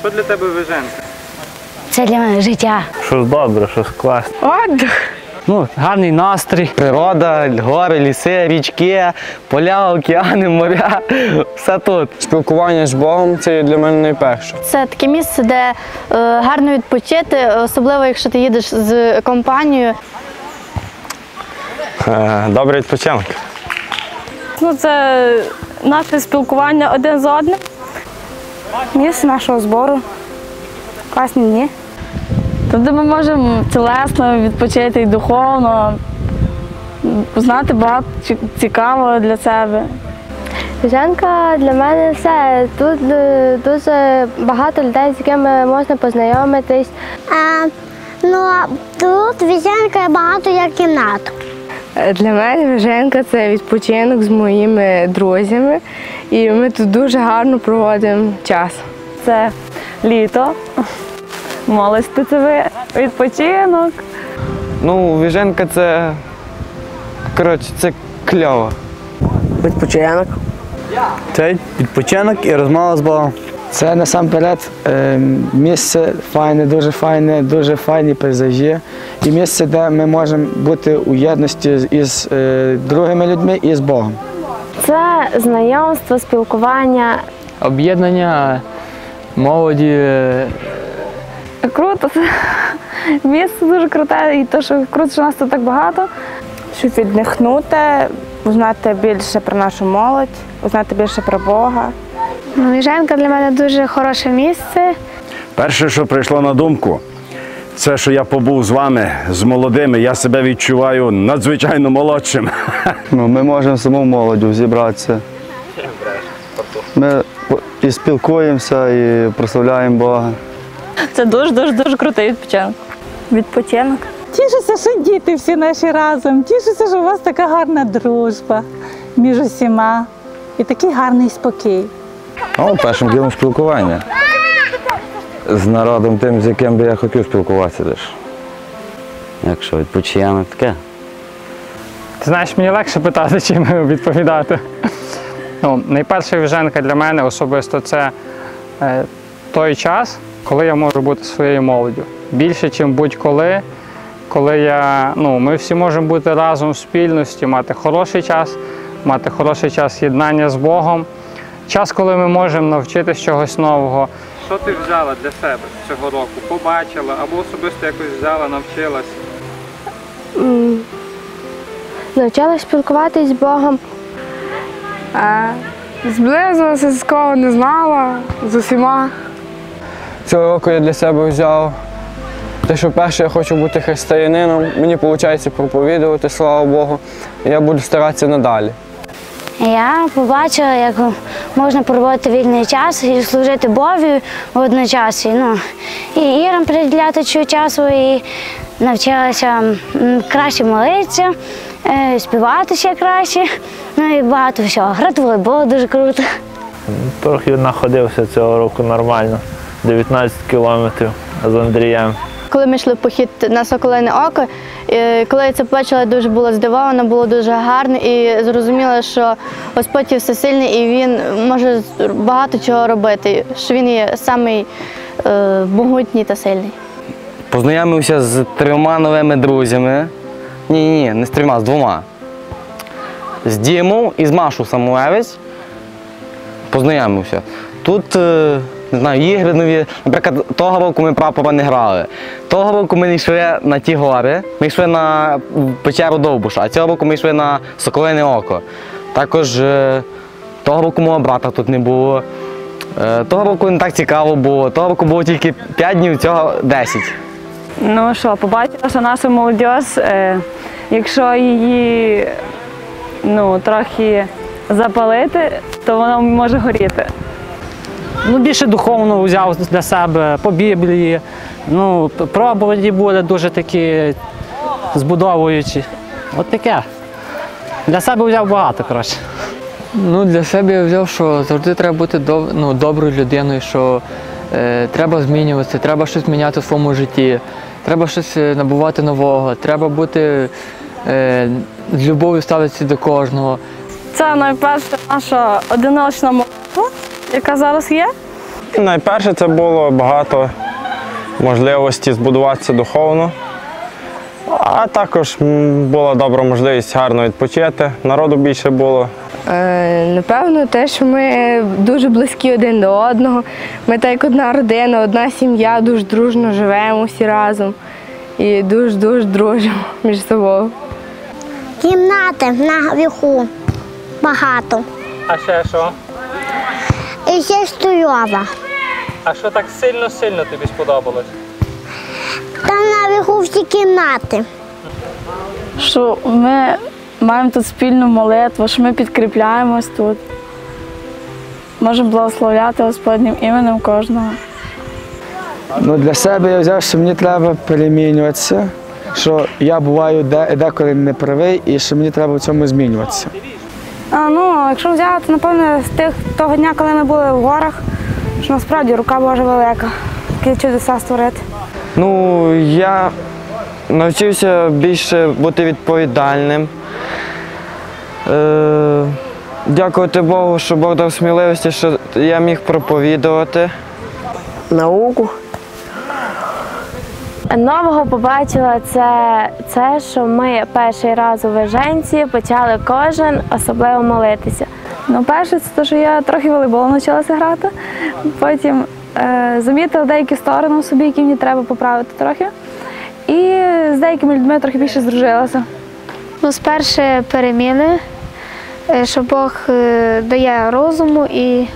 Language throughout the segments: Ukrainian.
Що для тебе виженка? Це для мене життя. Щось добре, щось класне. Отдих. Ну, гарний настрій. Природа, гори, ліси, річки, поля, океани, моря. Все тут. Спілкування з Богом це є для мене найперше. Це таке місце, де е, гарно відпочити, особливо якщо ти їдеш з компанією. Е, Добрий відпочинок. Ну, це наше спілкування один з одним. Місце нашого збору. Класні дні. Тут, де ми можемо тілесно відпочити і духовно, знати багато цікавого для себе. Віжанка для мене все. Тут е, дуже багато людей, з якими можна познайомитись. А, ну, а тут візянка багато як кімнат. Для мене Виженка це відпочинок з моїми друзями, і ми тут дуже гарно проводимо час. Це літо, молодь спецовий відпочинок. Ну, Віженка це. Коротше, це кльово. Відпочинок. Це відпочинок і розмова з Богом. Це насамперед е, місце файне, дуже файне, дуже файні пейзажі. І місце, де ми можемо бути у єдності з- із е, другими людьми і з Богом. Це знайомство, спілкування. Об'єднання молоді. Круто, це місце дуже круте, і те, що круто, що нас тут так багато. Щоб віддихнути, узнати більше про нашу молодь, узнати більше про Бога. Ну, Віжанка для мене дуже хороше місце. Перше, що прийшло на думку, це що я побув з вами, з молодими. Я себе відчуваю надзвичайно молодшим. Ну, ми можемо саму молодь зібратися. Ми і спілкуємося, і прославляємо Бога. Це дуже дуже дуже крутий відпочинок. Відпочинок. Тішуся, що діти всі наші разом. Тішуся, що у вас така гарна дружба між усіма і такий гарний спокій. Ну, першим ділом спілкування. З народом тим, з яким би я хотів спілкуватися теж. Якщо відпочинок таке. Ти знаєш, мені легше питати, чим відповідати. Ну, найперша віженка для мене особисто це е, той час, коли я можу бути своєю молоддю. Більше, ніж будь-коли, коли я, ну, ми всі можемо бути разом в спільності, мати хороший час, мати хороший час єднання з Богом. Час, коли ми можемо навчитися чогось нового. Що ти взяла для себе цього року? Побачила або особисто якось взяла, навчилась? Навчалась спілкуватись з Богом. Зблизилася з кого не знала, з усіма. Цього року я для себе взяв те, що перше я хочу бути християнином. Мені виходить проповідувати, слава Богу. І я буду старатися надалі. Я побачила, як можна проводити вільний час і служити Богу водночас. Ну, і ірам приділяти чого часу і навчилася краще молитися, е, співати ще краще, ну і багато всього. Грати волейбол дуже круто. Трохи знаходився цього року нормально. 19 кілометрів з Андрієм. Коли ми йшли в похід на Соколине Око, е, коли я це побачила, я дуже була здивована, було дуже гарно і зрозуміла, що Господь є всесильний і він може багато чого робити, що він є самий е, могутній та сильний. Познайомився з трьома новими друзями. Ні, ні, не з трьома, з двома. З Дімом і з Машу Самуевець. Познайомився. Тут, е, не знаю, ігри нові. Наприклад, того року ми прапора не грали. Того року ми не йшли на ті гори, ми йшли на печеру Довбуша, а цього року ми йшли на Соколине Око. Також е, того року мого брата тут не було. Е, Того року не так цікаво було. Того року було тільки 5 днів, цього 10. Ну що, побачила, що наша молодь, е, якщо її ну, трохи запалити, то вона може горіти. Ну, більше духовно взяв для себе по Біблії. Ну, проповіді були дуже такі збудовуючі. От таке. Для себе взяв багато, коротше. Ну, для себе я взяв, що завжди треба бути доб, ну, доброю людиною, що е, треба змінюватися, треба щось міняти в своєму житті, треба щось е, набувати нового, треба бути е, з любов'ю ставитися до кожного. Це найперше наша одиночна молитва, яка зараз є. Найперше це було багато можливості збудуватися духовно, а також була добра можливість гарно відпочити. Народу більше було. Е, Напевно, те, що ми дуже близькі один до одного. Ми так як одна родина, одна сім'я, дуже дружно живемо всі разом і дуже-дуже дружимо між собою. Кімнати на віху багато. А ще що? Ще стойова. А що так сильно-сильно тобі сподобалось? Там на віху всі кімнати. Що ми маємо тут спільну молитву, що ми підкріпляємось тут. Можемо благословляти Господнім іменем кожного. Ну, для себе я взяв, що мені треба перемінюватися, що я буваю деколи не правий і що мені треба в цьому змінюватися. А, ну, якщо взяти, напевно, з тих того дня, коли ми були в горах, що насправді рука Божа велика, які чудеса створити. Ну, я навчився більше бути відповідальним. Е, дякувати Богу, що Бог дав сміливості, що я міг проповідувати. Науку. Нового побачила це, це, що ми перший раз у Виженці почали кожен особливо молитися. Ну, перше, це те, що я трохи волейбол навчилася грати. Потім е, замітила деякі сторони собі, які мені треба поправити трохи. І з деякими людьми трохи більше здружилася. Ну, спершу переміни, е, що Бог е, дає розуму і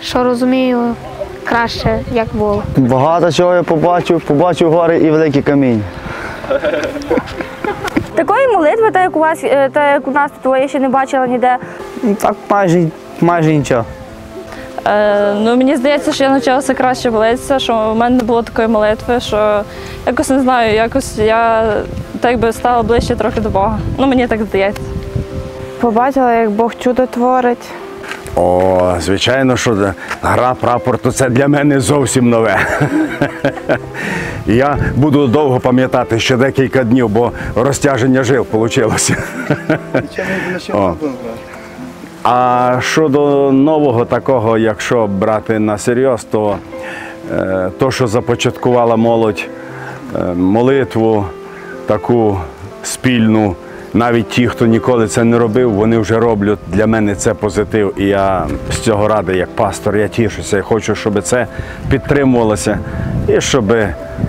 що розумію краще, як було. Багато чого я побачив, побачив гори і великі камінь. Такої молитви, так як у вас, е, так як у нас тут я ще не бачила ніде. Так майже, майже нічого. Е, ну, мені здається, що я навчилася краще молитися, що в мене не було такої молитви, що якось не знаю, якось я так би стала ближче трохи до Бога. Ну, мені так здається. Побачила, як Бог чудо творить. О, звичайно, що гра прапор то це для мене зовсім нове. Я буду довго пам'ятати ще декілька днів, бо розтяження жил вийшло. О. А щодо нового такого, якщо брати на серйоз, то е, то, що започаткувала молодь, е, молитву таку спільну, навіть ті, хто ніколи це не робив, вони вже роблять. Для мене це позитив. І я з цього радий, як пастор, я тішуся. Я хочу, щоб це підтримувалося і щоб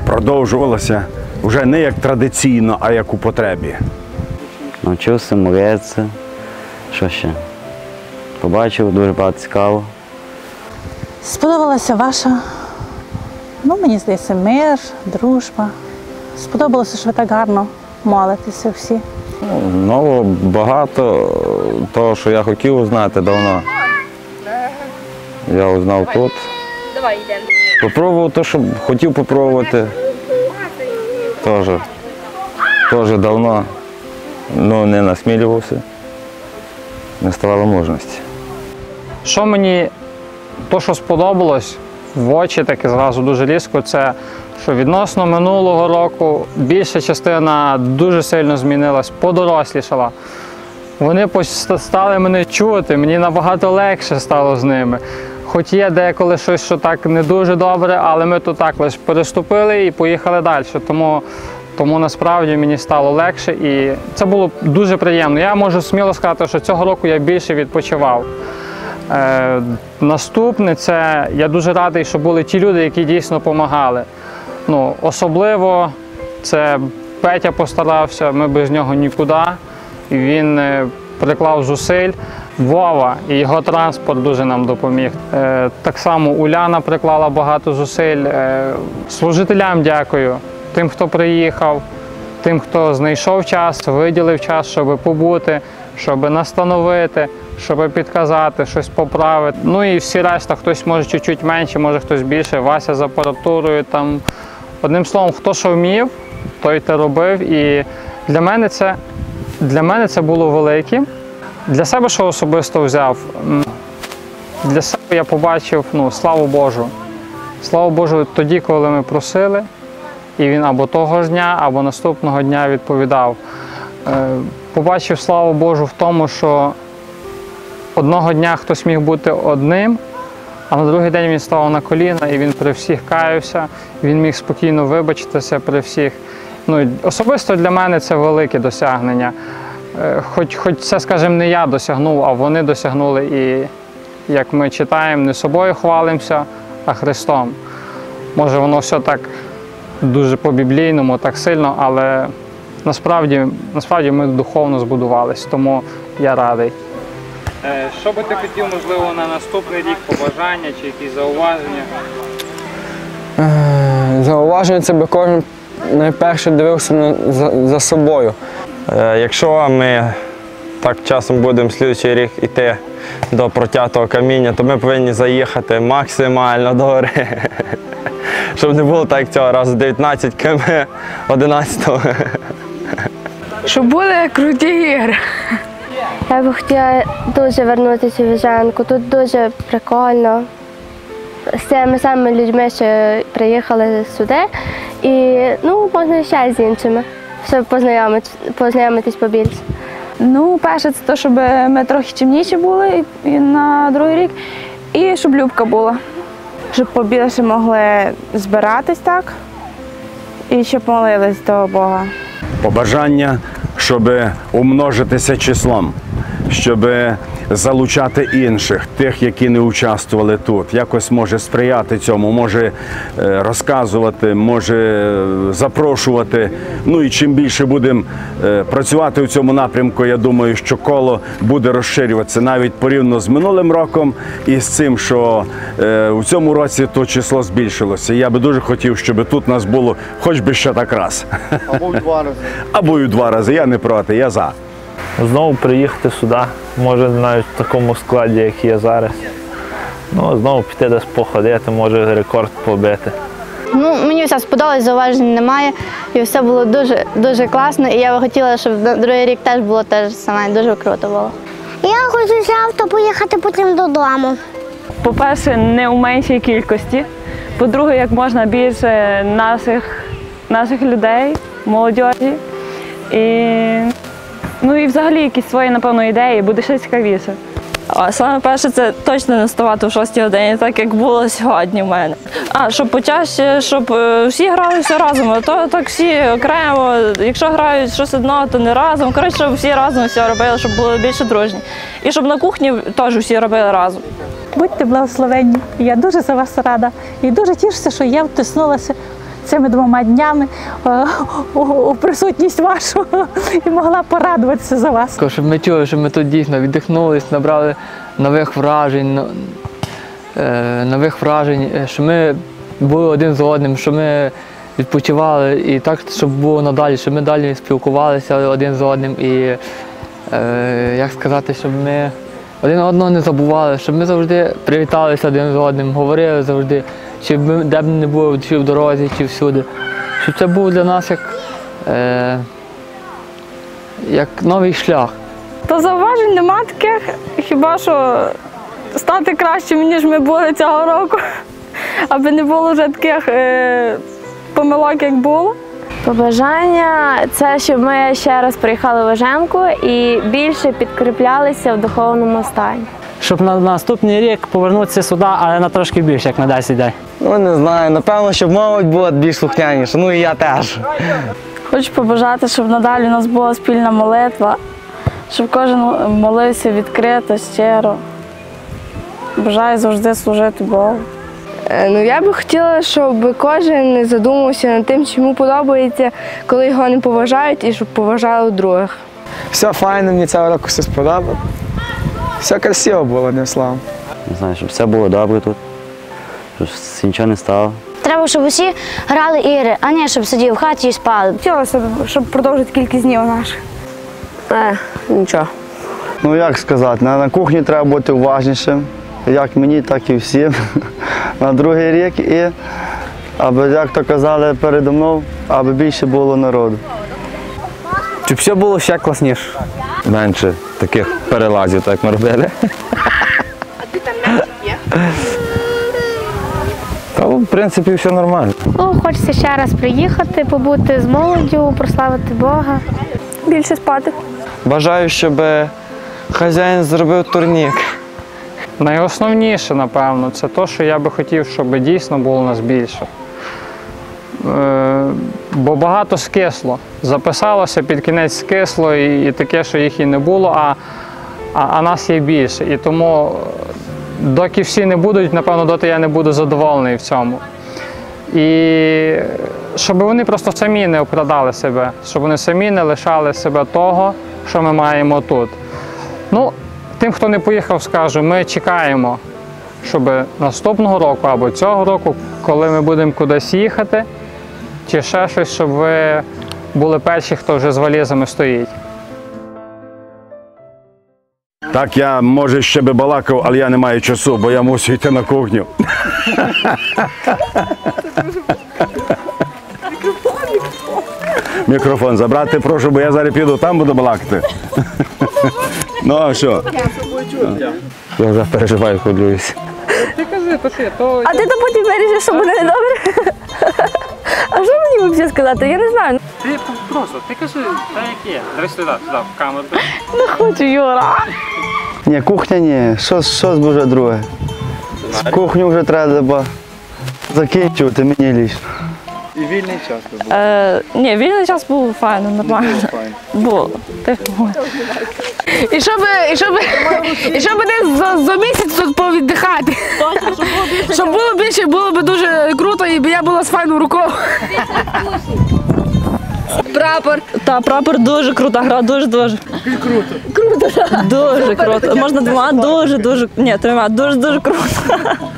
продовжувалося вже не як традиційно, а як у потребі. Навчився молитися. Що ще? Побачив дуже багато цікаво. Сподобалася ваша, ну мені здається, мир, дружба. Сподобалося, що ви так гарно молитеся всі. Нового багато того, що я хотів узнати давно. Я узнав тут. Давай йдемо. Попробував те, що хотів попробувати. Теж. Теж давно. Ну, не насмілювався. Не ставало мужності. Що мені то, що сподобалось в очі, таке зразу дуже різко, це що відносно минулого року більша частина дуже сильно змінилась, подорослішала. Вони стали мене чути, мені набагато легше стало з ними. Хоч є деколи щось, що так не дуже добре, але ми то так лише переступили і поїхали далі. Тому, тому насправді мені стало легше і це було дуже приємно. Я можу сміло сказати, що цього року я більше відпочивав. Е, наступне це я дуже радий, що були ті люди, які дійсно допомагали. Ну, особливо це Петя постарався, ми без нього нікуди. Він е, приклав зусиль. Вова і його транспорт дуже нам допоміг. Е, так само Уляна приклала багато зусиль. Е, служителям дякую, тим, хто приїхав, тим, хто знайшов час, виділив час, щоб побути, щоб настановити, щоб підказати, щось поправити. Ну і всі решта, хтось може чуть-чуть менше, може хтось більше. Вася з апаратурою. Там. Одним словом, хто що вмів, той те робив. І для мене це, для мене це було велике. Для себе що особисто взяв? Для себе я побачив ну, славу Божу. Славу Божу тоді, коли ми просили, і він або того ж дня, або наступного дня відповідав. Е, Побачив славу Божу в тому, що одного дня хтось міг бути одним, А на другий день він став на коліна і він при всіх каявся, він міг спокійно вибачитися при всіх. Ну, особисто для мене це велике досягнення. Е, Хоч, хоч це, скажімо, не я досягнув, а вони досягнули. І як ми читаємо, не собою хвалимося, а Христом. Може, воно все так дуже по-біблійному, так сильно, але насправді, насправді ми духовно збудувались, тому я радий. Що би ти хотів, можливо, на наступний рік побажання чи якісь зауваження? Е, Зауваження це би кожен найперше дивився на- за, за собою. Е, Якщо ми так часом будемо слідчий рік йти до протятого каміння, то ми повинні заїхати максимально до гори. Щоб не було так цього разу 19 км 11 Щоб були круті ігри. Я би хотіла дуже вернутися в Віжанку. Тут дуже прикольно. З тими самими людьми, що приїхали сюди. І ну, можна ще з іншими, щоб познайомитись, познайомитись побільше. Ну, перше, це те, щоб ми трохи чимніші були і на другий рік, і щоб Любка була. Щоб побільше могли збиратись так, і щоб молились до Бога. Побажання, щоб умножитися числом, щоб залучати інших, тих, які не участвували тут. Якось може сприяти цьому, може е, розказувати, може е, запрошувати. Ну і чим більше будемо е, працювати у цьому напрямку, я думаю, що коло буде розширюватися навіть порівняно з минулим роком і з цим, що у цьому році то число збільшилося. Я би дуже хотів, щоб тут нас було хоч би ще так раз. Або в два рази. Або у два рази. Я не проти, я за. Знову приїхати сюди, може навіть в такому складі, як є зараз. Ну, знову піти десь походити, може рекорд побити. Ну, мені все сподобалось, зауважень немає. І все було дуже дуже класно. І я би хотіла, щоб на другий рік теж було те ж саме. Дуже круто було. Я хочу з авто поїхати потім додому. По-перше, не у меншій кількості. По-друге, як можна більше наших, наших людей, молодіжі. І, ну і взагалі якісь свої, напевно, ідеї, буде ще цікавіше. А саме перше, це точно не вставати в 6 годині, так як було сьогодні в мене. А щоб почаще, щоб е, всі грали все разом, а то так всі окремо. Якщо грають щось одно, то не разом. Коротше, щоб всі разом все робили, щоб було більше дружні. І щоб на кухні теж всі робили разом. Будьте благословенні. Я дуже за вас рада. І дуже тішуся, що я втиснулася цими двома днями е, у, присутність вашу і могла порадуватися за вас. Щоб ми чули, що ми тут дійсно віддихнулись, набрали нових вражень, е, нових вражень, е, що ми були один з одним, що ми відпочивали і так, щоб було надалі, щоб ми далі спілкувалися один з одним і як сказати, щоб ми один одного не забували, щоб ми завжди привіталися один з одним, говорили завжди, чи б де б не були, чи в дорозі, чи всюди. Щоб це був для нас як, е, як новий шлях. То зауважень нема таких, хіба що стати кращими, ніж ми були цього року, аби не було вже таких е, помилок, як було. Побажання це, щоб ми ще раз приїхали в Оженку і більше підкріплялися в духовному стані. Щоб на наступний рік повернутися сюди, але на трошки більше, як на 10 день. Ну не знаю, напевно, щоб молодь була більш слухняніша, ну і я теж. Хочу побажати, щоб надалі у нас була спільна молитва, щоб кожен молився відкрито, щиро. Бажаю завжди служити Богу. Е, Ну, я би хотіла, щоб кожен задумався над тим, що йому подобається, коли його не поважають, і щоб поважали других. Все файно, мені цього року все сподобалося. Все красиво було, одним словом. Не знаю, щоб все було добре тут, щоб нічого не стало. Треба, щоб усі грали ігри, а не щоб сиділи в хаті і спали. Хотілося б, щоб продовжити кількість днів наших. Е, нічого. Ну як сказати, на, на кухні треба бути уважнішим, як мені, так і всім. на другий рік і аби, як то казали передо мною, аби більше було народу. Щоб все було ще класніше. Менше таких перелазів, так як ми робили. А ти там медик Та, в принципі, все нормально. Ну, хочеться ще раз приїхати, побути з молоддю, прославити Бога. Більше спати. Бажаю, щоб хазяїн зробив турнік. найосновніше, напевно, це те, що я би хотів, щоб дійсно було нас більше. Бо багато скисло. Записалося, під кінець скисло і, і таке, що їх і не було, а, а, а нас є більше. І тому, е, доки всі не будуть, напевно, доти я не буду задоволений в цьому. І щоб вони просто самі не обкрадали себе, щоб вони самі не лишали себе того, що ми маємо тут. Ну, тим, хто не поїхав, скажу, ми чекаємо, щоб наступного року або цього року, коли ми будемо кудись їхати, чи ще щось, щоб ви були перші, хто вже з валізами стоїть. Так, я може ще би балакав, але я не маю часу, бо я мусю йти на кухню. Мікрофон забрати, прошу, бо я зараз піду там буду балакати. Ну а що? Я вже переживаю, хвилююся. Ти кажи, пиши, то. А ти то потім вирішиш, що буде недобре. А що мені взагалі сказати? Я не знаю. Ти просто, ти кажи, так як є. Дивись сюди, сюди, в камеру. Не хочу, Юра. Ні, кухня ні, що, що вже друге. З кухню вже треба закінчувати мені лічно. І вільний час був. Е, ні, вільний час був файно, нормально. Було. Тихо. І щоб, і щоб, і щоб не за, за місяць тут повіддихати. Щоб було більше, було б дуже круто, і б я була з файною рукою. Прапор. Та, прапор дуже крута гра, дуже дуже. Круто. Круто, так. Дуже круто. Можна двома, дуже, дуже. Ні, трьома, дуже, дуже круто.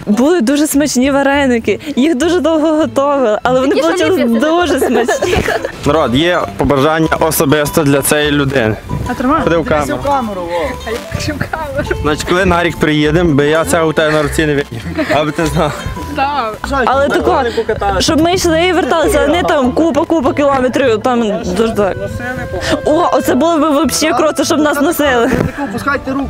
Були дуже смачні вареники. Їх дуже довго готували, але вони місяць. дуже смачні. Народ, є побажання особисто для цієї людини. А Ходи в камеру. камеру, Значить, коли на рік приїдемо, бо я це у тебе на руці не видів. Аби ти знав. Але тако, щоб ми йшли і верталися, а не там купа-купа кілометрів, там дуже так. О, оце було б взагалі круто, щоб нас носили. Пускайте руку.